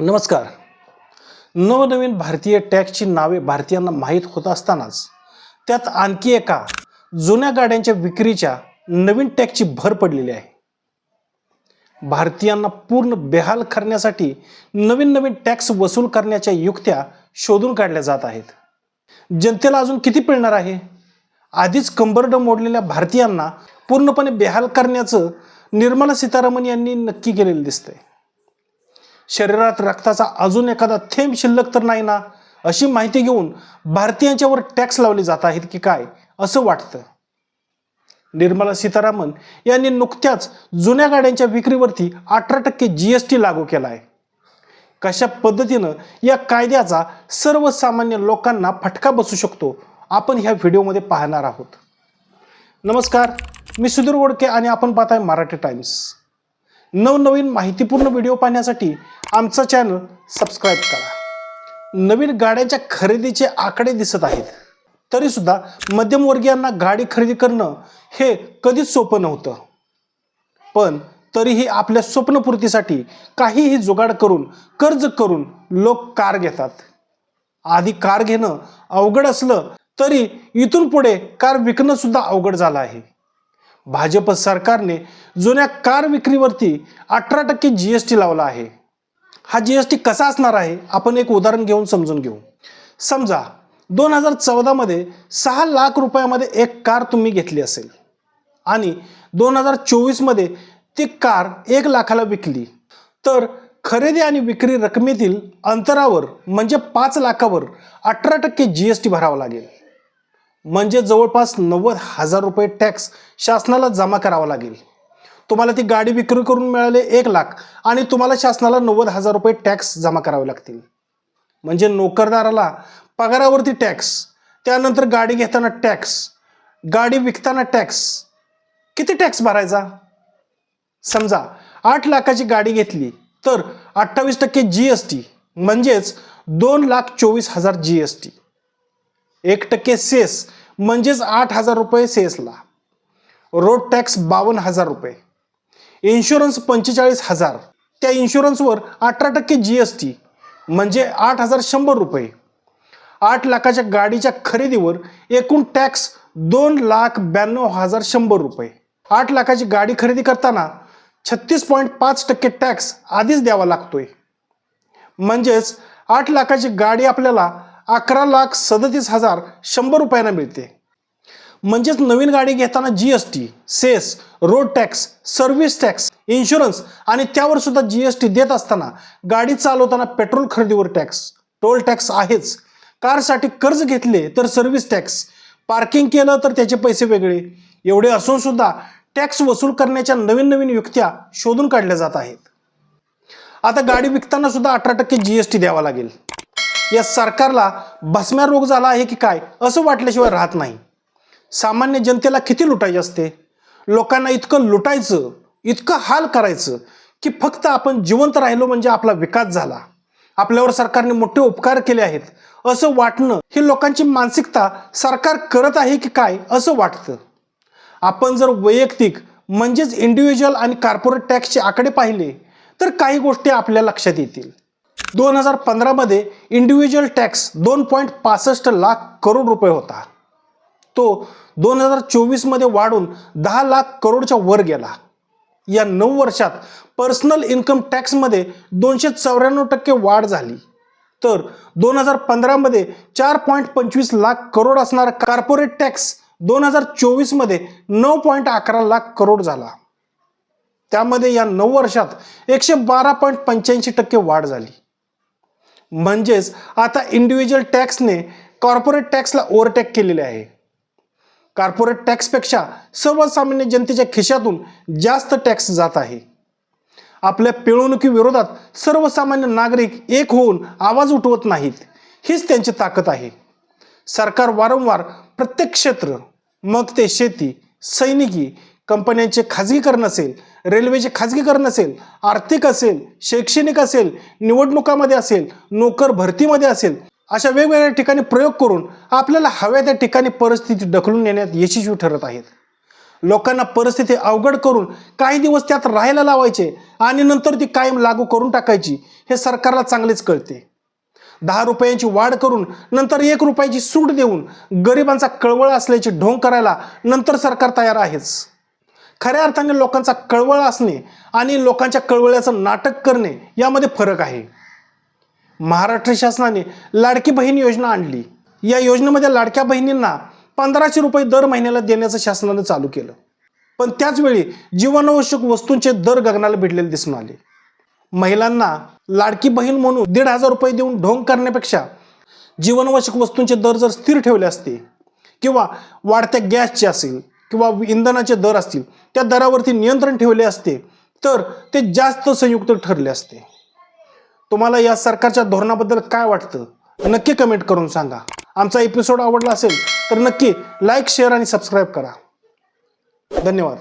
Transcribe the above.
नमस्कार. नवनवीन भारतीय टॅक्सची नावे भारतीयांना माहीत होत असतानाच त्यात आणखी एका जुन्या गाड्यांच्या विक्रीच्या नवीन टॅक्सची भर पडलेली आहे. भारतीयांना पूर्ण बेहाल करण्यासाठी नवीन नवीन टॅक्स वसूल करण्याच्या युक्त्या शोधून काढल्या जात आहेत. जनतेला अजून किती पिळणार आहे? आधीच कंबरड मोडलेल्या भारतीयांना पूर्णपणे बेहाल करण्याचं निर्मला सीतारामन यांनी नक्की केलेलं दिसतंय. शरीरात रक्ताचा अजून एखादा थेंब शिल्लक तर नाही ना? अशी माहिती घेऊन भारतीयांच्यावर टॅक्स लावले जात आहेत की काय असं वाटतं. निर्मला सीतारामन यांनी नुकत्याच जुन्या गाड्यांच्या विक्रीवरती अठरा टक्के जी एस टी लागू केला आहे कशा पद्धतीनं या कायद्याचा सर्वसामान्य लोकांना फटका बसू शकतो आपण ह्या व्हिडिओमध्ये पाहणार आहोत. नमस्कार मी सुधीर गोडके आणि आपण पाहताय मराठी टाइम्स. नवनवीन माहितीपूर्ण व्हिडिओ पाहण्यासाठी आमचा चॅनल सबस्क्राईब करा. नवीन गाड्यांच्या खरेदीचे आकडे दिसत आहेत. तरीसुद्धा मध्यमवर्गीयांना गाडी खरेदी करणं हे कधीच सोपं नव्हतं. पण तरीही आपल्या स्वप्नपूर्तीसाठी काहीही जुगाड करून कर्ज करून लोक कार घेतात. आधी कार घेणं अवघड असलं तरी इथून पुढे कार विकणं सुद्धा अवघड झालं आहे. भाजप सरकारने जुन्या कार विक्रीवरती अठरा टक्के जी एस टी लावला आहे. हा जी एस टी कसा असणार आहे? आपण एक उदाहरण घेऊन समजून घेऊ. समजा दोन हजार चौदामध्ये सहा लाख रुपयामध्ये एक कार तुम्ही घेतली असेल. आणि दोन हजार चोवीसमध्ये ती कार एक लाखाला विकली. तर खरेदी आणि विक्री रकमेतील अंतरावर म्हणजे पाच लाखावर अठरा टक्के जी एस टी भरावा लागेल. म्हणजे जवळपास नव्वद हजार रुपये टॅक्स शासनाला जमा करावा लागेल. तुम्हाला ती गाडी विक्री करून मिळाले एक लाख आणि तुम्हाला शासनाला नव्वद हजार रुपये टॅक्स जमा करावे लागतील. म्हणजे नोकरदाराला पगारावरती टॅक्स त्यानंतर गाडी घेताना टॅक्स गाडी विकताना टॅक्स किती टॅक्स भरायचा? समजा आठ लाखाची गाडी घेतली तर अठ्ठावीस टक्के जी एस टी म्हणजेच दोन लाख चोवीस हजार जी एस टी एक टक्के सेस म्हणजेच आठ हजार रुपये सेसला. रोड टॅक्स बावन्न हजार रुपये. इन्शुरन्स पंचेचाळीस हजार. त्या इन्शुरन्सवर अठरा टक्के जी एस टी म्हणजे आठ हजार शंभर रुपये. आठ लाखाच्या गाडीच्या खरेदीवर एकूण टॅक्स दोन लाख ब्याण्णव हजार शंभर रुपये. आठ लाखाची गाडी खरेदी करताना छत्तीस पॉईंट पाच टक्के टॅक्स आधीच द्यावा लागतोय. म्हणजेच आठ लाखाची गाडी आपल्याला अकरा लाख सदतीस हजार शंभर रुपयांना मिळते. म्हणजेच नवीन गाडी घेताना G S T cess road tax service tax insurance आणि त्यावर सुद्धा जी एस टी देत असताना गाडी चालवताना पेट्रोल खरेदीवर टॅक्स टोल टॅक्स आहेच. कारसाठी कर्ज घेतले तर सर्व्हिस टॅक्स पार्किंग केलं तर त्याचे पैसे वेगळे. एवढे असून सुद्धा टॅक्स वसूल करण्याच्या नवीन नवीन युक्त्या शोधून काढल्या जात आहेत. आता गाडी विकताना सुद्धा अठरा टक्के जी एस टी द्यावा लागेल. या सरकारला भस्म्या रोग झाला आहे की काय असं वाटल्याशिवाय राहत नाही. सामान्य जनतेला किती लुटायचे असते? लोकांना इतकं लुटायचं इतकं हाल करायचं की फक्त आपण जिवंत राहिलो म्हणजे आपला विकास झाला. आपल्यावर सरकारने मोठे उपकार केले आहेत. असं वाटणं ही लोकांची मानसिकता सरकार करत आहे की काय असं वाटतं? आपण जर वैयक्तिक म्हणजेच इंडिव्हिज्युअल आणि कॉर्पोरेट टॅक्सचे आकडे पाहिले तर काही गोष्टी आपल्या लक्षात येतील. दोन हजार पंधरामध्ये इंडिव्हिज्युअल टॅक्स दोन पॉईंट पासष्ट लाख करोड रुपये होता. तो दोन हजार चोवीसमध्ये वाढून दहा लाख करोडच्या वर गेला. या नऊ वर्षात पर्सनल इन्कम टॅक्समध्ये दोनशे चौऱ्याण्णव टक्के वाढ झाली. तर दोन हजार पंधरामध्ये चार पॉईंट पंचवीस लाख करोड असणारा कार्पोरेट टॅक्स दोन हजार चोवीसमध्ये नऊ पॉईंट अकरा लाख करोड झाला. त्यामध्ये या नऊ वर्षात एकशे बारा पॉईंट पंच्याऐंशी टक्के वाढ झाली. म्हणजेच आता इंडिव्हिज्युअल टॅक्सने कॉर्पोरेट टॅक्सला ओव्हरटेक केलेले आहे. कॉर्पोरेट टॅक्सपेक्षा सर्वसामान्य जनतेच्या खिशातून जास्त टॅक्स जात आहे. आपल्या पिळवणुकीविरोधात सर्वसामान्य नागरिक एक होऊन आवाज उठवत नाहीत. हीच त्यांची ताकद आहे. सरकार वारंवार प्रत्येक क्षेत्र मग ते शेती सैनिकी कंपन्यांचे खाजगीकरण असेल रेल्वेचे खाजगीकरण असेल आर्थिक असेल शैक्षणिक असेल निवडणुकामध्ये असेल नोकर भरतीमध्ये असेल अशा वेगवेगळ्या ठिकाणी प्रयोग करून आपल्याला हव्या त्या ठिकाणी परिस्थिती ढकलून नेण्यात यशस्वी ठरत आहेत. लोकांना परिस्थिती अवघड करून काही दिवस त्यात राहायला लावायचे आणि नंतर ती कायम लागू करून टाकायची हे सरकारला चांगलेच कळते. दहा रुपयांची वाढ करून नंतर एक रुपयाची सूट देऊन गरिबांचा कळवळ असल्याची ढोंग करायला नंतर सरकार तयार आहेच. खऱ्या अर्थाने लोकांचा कळवळ असणे आणि लोकांच्या कळवळ्याचं नाटक करणे यामध्ये फरक आहे. महाराष्ट्र शासनाने लाडकी बहीण योजना आणली. या योजनेमध्ये लाडक्या बहिणींना पंधराशे रुपये दर महिन्याला देण्याचं शासनाने चालू केलं. पण त्याचवेळी जीवनावश्यक वस्तूंचे दर गगनाला भिडलेले दिसून आले. महिलांना लाडकी बहीण म्हणून दीड हजार रुपये देऊन ढोंग करण्यापेक्षा जीवनावश्यक वस्तूंचे दर जर स्थिर ठेवले असते किंवा वाढत्या गॅसचे असेल किंवा इंधनाचे दर असतील त्या दरावरती नियंत्रण ठेवले असते तर ते जास्त संयुक्त ठरले असते. तुम्हाला या सरकारच्या धोरणाबद्दल काय वाटतं? नक्की कमेंट करून सांगा. आमचा एपिसोड आवडला असेल तर नक्की लाईक शेअर आणि सबस्क्राईब करा. धन्यवाद.